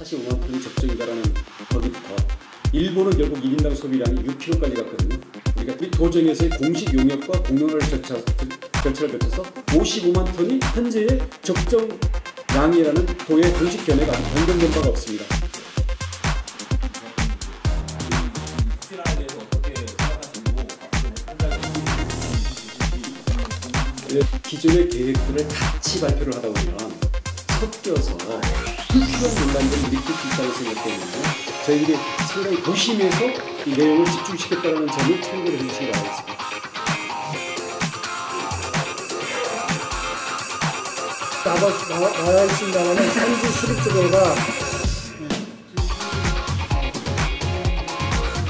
45만 톤이 적정이다라는 거기부터 일본은 결국 1인당 소비량이 6kg까지 갔거든요. 이 도정에서의 공식 용역과 공론화를 절차, 절차를 거쳐서 55만 톤이 현재의 적정 양이라는 도의 공식 견해가 변경된 바가 없습니다. 예, 기존의 계획들을 같이 발표를 하다 보면 섞여서 불필요한 논란들을 일으킬 수 있다고 생각되는데 저희들이 상당히 도심에서 이 내용을 집중시켰다는 점을 참고를 해주시기 나, 나와 있습니다만 산지 수립제도가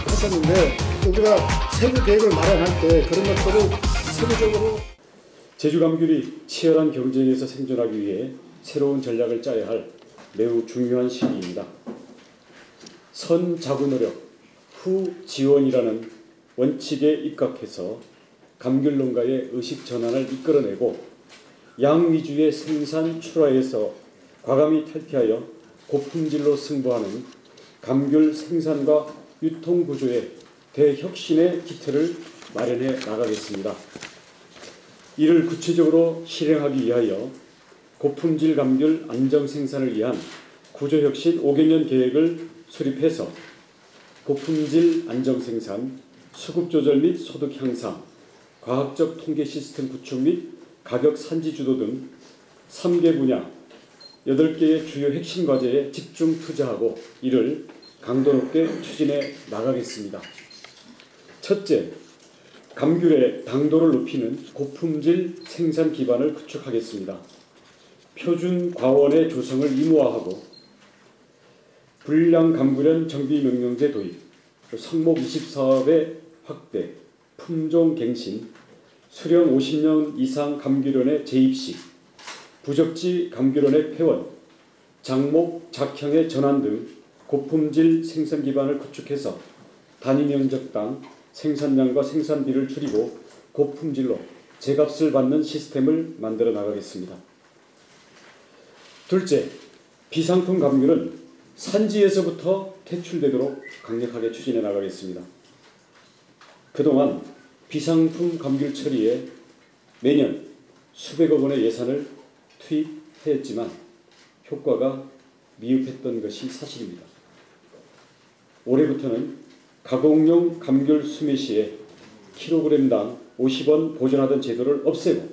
했었는데 우리가 세부 계획을 마련할 때 그런 것들을 세부적으로 제주 감귤이 치열한 경쟁에서 생존하기 위해 새로운 전략을 짜야 할 매우 중요한 시기입니다. 선 자구 노력, 후 지원이라는 원칙에 입각해서 감귤 농가의 의식 전환을 이끌어내고 양 위주의 생산 출하에서 과감히 탈피하여 고품질로 승부하는 감귤 생산과 유통 구조의 대혁신의 기틀을 마련해 나가겠습니다. 이를 구체적으로 실행하기 위하여 고품질 감귤 안정 생산을 위한 구조혁신 5개년 계획을 수립해서 고품질 안정 생산, 수급 조절 및 소득 향상, 과학적 통계 시스템 구축 및 가격 산지 주도 등 3개 분야 8개의 주요 핵심 과제에 집중 투자하고 이를 강도 높게 추진해 나가겠습니다. 첫째, 감귤의 당도를 높이는 고품질 생산 기반을 구축하겠습니다. 표준 과원의 조성을 의무화하고 불량 감귤연 정비 명령제 도입, 성목 20사업의 확대, 품종 갱신, 수령 50년 이상 감귤연의 재입식, 부적지 감귤연의 폐원, 장목 작형의 전환 등 고품질 생산 기반을 구축해서 단위 면적당 생산량과 생산비를 줄이고 고품질로 제값을 받는 시스템을 만들어 나가겠습니다. 둘째, 비상품 감귤은 산지에서부터 퇴출되도록 강력하게 추진해 나가겠습니다. 그동안 비상품 감귤 처리에 매년 수백억 원의 예산을 투입했지만 효과가 미흡했던 것이 사실입니다. 올해부터는 가공용 감귤 수매 시에 킬로그램당 50원 보존하던 제도를 없애고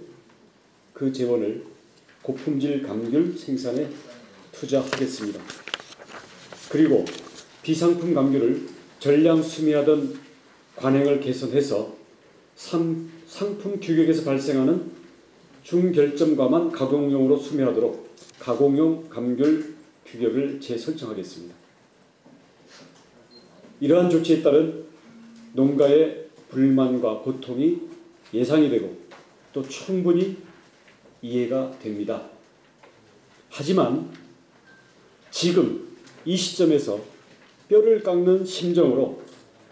그 재원을 고품질 감귤 생산에 투자하겠습니다. 그리고 비상품 감귤을 전량 수매하던 관행을 개선해서 상, 상품 규격에서 발생하는 중결점과만 가공용으로 수매하도록 가공용 감귤 규격을 재설정하겠습니다. 이러한 조치에 따른 농가의 불만과 고통이 예상이 되고 또 충분히 이해가 됩니다. 하지만 지금 이 시점에서 뼈를 깎는 심정으로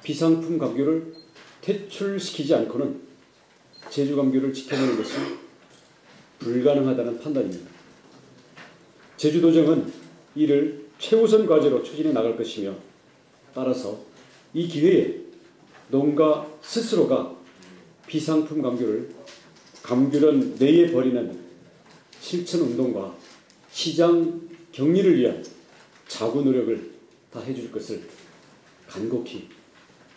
비상품 감귤을 퇴출시키지 않고는 제주 감귤을 지켜내는 것이 불가능하다는 판단입니다. 제주도정은 이를 최우선 과제로 추진해 나갈 것이며 따라서 이 기회에 농가 스스로가 비상품 감귤을 감귤은 내에 버리는 실천 운동과 시장 격리를 위한 자구 노력을 다 해줄 것을 간곡히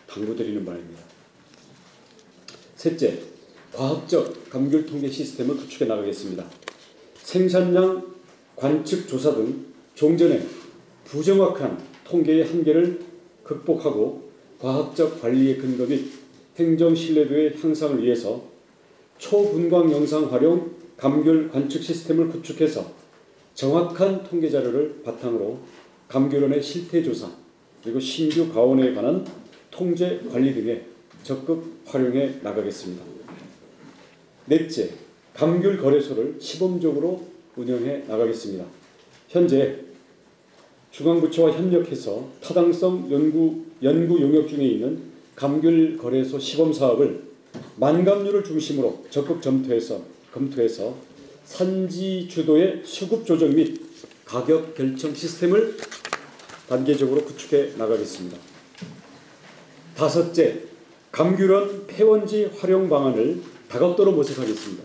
당부드리는 바입니다. 셋째, 과학적 감귤 통계 시스템을 구축해 나가겠습니다. 생산량 관측 조사 등 종전의 부정확한 통계의 한계를 극복하고 과학적 관리의 근거 및 행정 신뢰도의 향상을 위해서 초분광 영상 활용 감귤 관측 시스템을 구축해서 정확한 통계 자료를 바탕으로 감귤원의 실태 조사 그리고 신규 가원에 관한 통제 관리 등에 적극 활용해 나가겠습니다. 넷째, 감귤 거래소를 시범적으로 운영해 나가겠습니다. 현재 중앙부처와 협력해서 타당성 연구, 연구 용역 중에 있는 감귤 거래소 시범 사업을 만감류를 중심으로 적극 검토해서, 검토해서 산지 주도의 수급 조정 및 가격 결정 시스템을 단계적으로 구축해 나가겠습니다. 다섯째, 감귤원 폐원지 활용 방안을 다각도로 모색하겠습니다.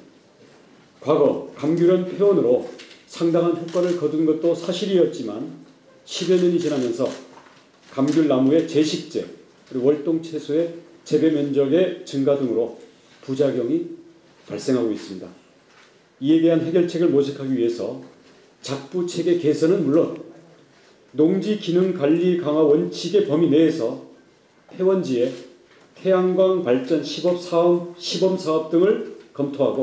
과거 감귤원 폐원으로 상당한 효과를 거둔 것도 사실이었지만 10여 년이 지나면서 감귤나무의 제식제 그리고 월동 채소의 재배 면적의 증가 등으로 부작용이 발생하고 있습니다. 이에 대한 해결책을 모색하기 위해서 작부 체계 개선은 물론 농지 기능 관리 강화 원칙의 범위 내에서 폐원지에 태양광 발전 시범 사업, 시범 사업 등을 검토하고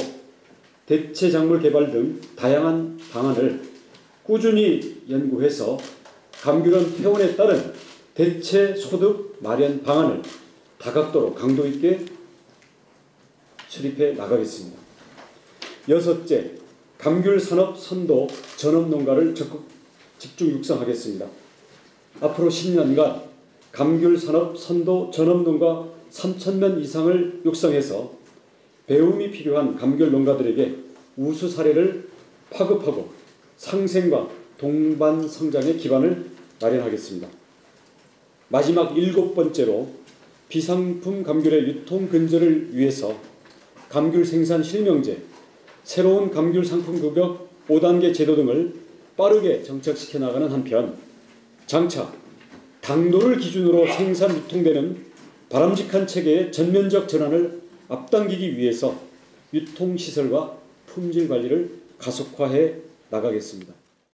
대체 작물 개발 등 다양한 방안을 꾸준히 연구해서 감귤원 폐원에 따른 대체 소득 마련 방안을 다각도로 강도 있게 수립해 나가겠습니다. 여섯째, 감귤 산업 선도 전업 농가를 적극 집중 육성하겠습니다. 앞으로 10년간 감귤 산업 선도 전업 농가 3천명 이상을 육성해서 배움이 필요한 감귤 농가들에게 우수 사례를 파급하고 상생과 동반 성장의 기반을 마련하겠습니다. 마지막 일곱 번째로 비상품 감귤의 유통 근절을 위해서 감귤 생산 실명제, 새로운 감귤 상품 급여 5단계 제도 등을 빠르게 정착시켜 나가는 한편 장차 당도를 기준으로 생산 유통되는 바람직한 체계의 전면적 전환을 앞당기기 위해서 유통 시설과 품질 관리를 가속화해 나가겠습니다.